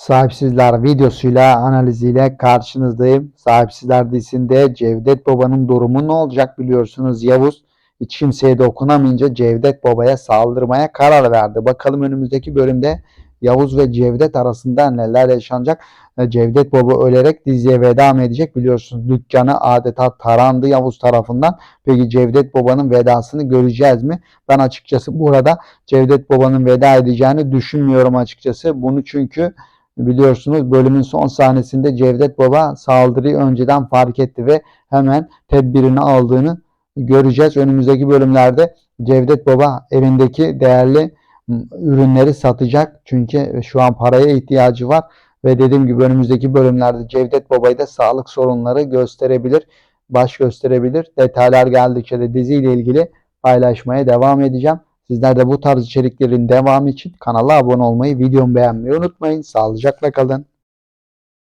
Sahipsizler videosuyla analiziyle karşınızdayım. Sahipsizler dizisinde Cevdet Baba'nın durumu ne olacak biliyorsunuz Yavuz hiç kimseye dokunamayınca Cevdet Baba'ya saldırmaya karar verdi. Bakalım önümüzdeki bölümde Yavuz ve Cevdet arasında neler yaşanacak. E, Cevdet Baba ölerek diziye veda mı edecek biliyorsunuz. Dükkanı adeta tarandı Yavuz tarafından. Peki Cevdet Baba'nın vedasını göreceğiz mi? Ben açıkçası burada Cevdet Baba'nın veda edeceğini düşünmüyorum açıkçası. Bunu çünkü biliyorsunuz bölümün son sahnesinde Cevdet Baba saldırıyı önceden fark etti ve hemen tedbirini aldığını göreceğiz. Önümüzdeki bölümlerde Cevdet Baba evindeki değerli ürünleri satacak. Çünkü şu an paraya ihtiyacı var ve dediğim gibi önümüzdeki bölümlerde Cevdet Baba'yı da sağlık sorunları gösterebilir, baş gösterebilir. Detaylar geldikçe de diziyle ilgili paylaşmaya devam edeceğim. Sizler de bu tarz içeriklerin devamı için kanala abone olmayı, videomu beğenmeyi unutmayın. Sağlıcakla kalın.